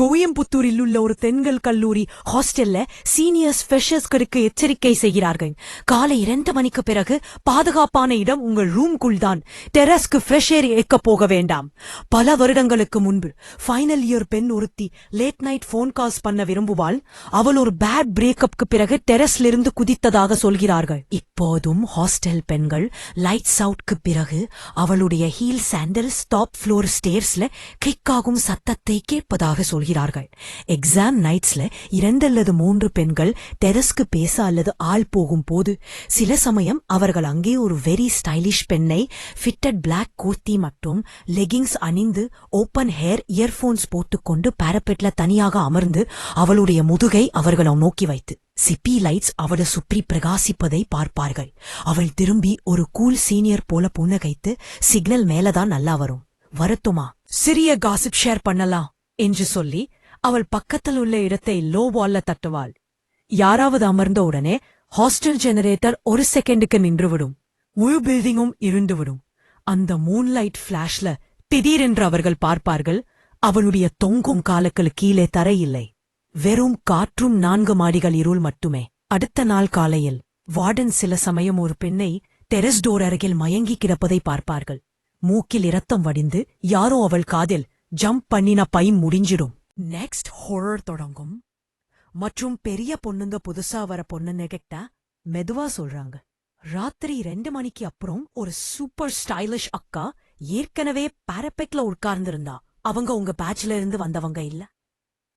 கோயம்புத்தூரில் உள்ள ஒரு பெண்கள் கல்லூரி ஹாஸ்டல்ல சீனியர்ஸ் ஃப்ரெஷர்ஸ்களுக்கு எச்சரிக்கை செய்கிறார்கள். காலை இரண்டு மணிக்கு பிறகு பாதுகாப்பான இடம் உங்கள் ரூம்குள் தான். டெரஸ்க்கு ஃப்ரெஷ் ஏர் ஏற்க போக வேண்டாம். பல வருடங்களுக்கு முன்பு ஃபைனல் இயர் பெண் ஒருத்தி லேட் நைட் போன் கால்ஸ் பண்ண விரும்புவாள். அவள் ஒரு பேட் பிரேக்கப்க்கு பிறகு டெரஸ்ல இருந்து குதித்ததாக சொல்கிறார்கள். இப்போதும் ஹாஸ்டல் பெண்கள் லைட்ஸ் அவுட்க்கு பிறகு அவளுடைய ஹீல் சாண்டல்ஸ் டாப் ஃப்ளோர் ஸ்டேர்ஸ்ல கிளிக் ஆகும் சத்தத்தை கேட்பதாக சொல்கிறார்கள். எக்ஸாம் நைட்ஸ்ல இரண்டு அல்லது மூன்று பெண்கள் டெரஸ்க்கு பேச அல்லது ஆள் போகும் போது சில சமயம் அவர்கள் அங்கே ஒரு வெரி ஸ்டைலிஷ் பெண்ணை ஃபிட்டட் பிளாக் கூர்த்தி மற்றும் லெகிங்ஸ் அணிந்து ஓப்பன் ஹேர் இயர்போன்ஸ் போட்டுக்கொண்டு பாரப்பெட்ல தனியாக அமர்ந்து அவளுடைய முதுகை அவர்களை நோக்கி வைத்து சிப்பி லைட்ஸ் அவளை சுற்றி பிரகாசிப்பதை பார்ப்பார்கள். அவள் திரும்பி ஒரு கூல் சீனியர் போல புன்னகைத்து சிக்னல் மேலதான் நல்லா வரும். வரட்டுமா? சிறிய காசிப் ஷேர் பண்ணலாம். என்று சொல்லி அவள் பக்கத்தில் உள்ள இடத்தை லோ வால்ல தட்டுவாள். யாராவது அமர்ந்த உடனே ஹாஸ்டல் ஜெனரேட்டர் ஒரு செகண்டுக்கு நின்றுவிடும். முழு பில்டிங்கும் இருண்டுவிடும். அந்த மூன்லைட் பிளாஷ்ல திடீரென்று அவர்கள் பார்ப்பார்கள் அவனுடைய தொங்கும் காலுக்கள் கீழே தரையில்லை வெறும் காற்றும் நான்கு மாடிகள் இருள் மட்டுமே. அடுத்த நாள் காலையில் வார்டன் சில சமயம் ஒரு பெண்ணை டெரஸ் டோர் அருகில் மயங்கி கிடப்பதை பார்ப்பார்கள். மூக்கில் இரத்தம் வடிந்து யாரோ அவள் காதில் ஜம்ப் பண்ணின பை முடிஞ்சிடும். நெக்ஸ்ட் ஹொரர் தொடங்கும். மற்றும் பெரிய பொண்ணுங்க புதுசா வர பொண்ணுன்னு கிட்ட மெதுவா சொல்றாங்க. ராத்திரி ரெண்டு மணிக்கு அப்புறம் ஒரு சூப்பர் ஸ்டைலிஷ் அக்கா ஏற்கனவே பாரபெட்ல உட்கார்ந்திருந்தா. அவங்க உங்க பேட்ச்ல இருந்து வந்தவங்க இல்ல.